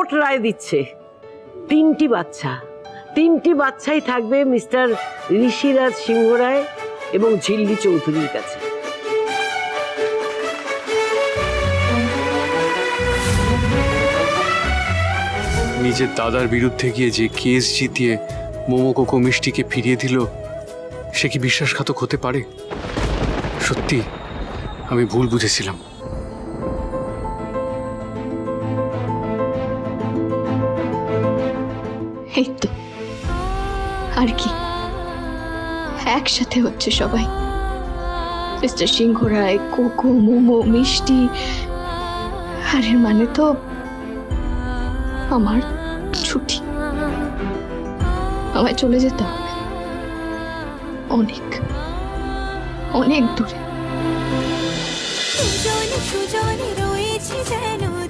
Court রায় দিচ্ছে। তিনটি বাচ্চা। তিনটি বাচ্চাই থাকবে মিস্টার ঋষিরাজ সিংহ রায় এবং ঝিল্লি চৌধুরীর কাছে। নিজের দাদার বিরুদ্ধে গিয়ে যে কেস জিতিয়ে মোমো কোকো মিষ্টিকে ফিরিয়ে দিল, সে কি বিশ্বাসঘাতক হতে পারে? সত্যি, আমি ভুল বুঝেছিলাম। এই তো। আর কি? একসাথে হচ্ছে সবাই। মিস্টার সিংহ রায় কোকো, মোমো, মিষ্টি। আর এর মানে তো আমার ছুটি। আমায় চলে যেতে হবে। অনেক। অনেক দূরে। সুজনে সুজনে রয়েছে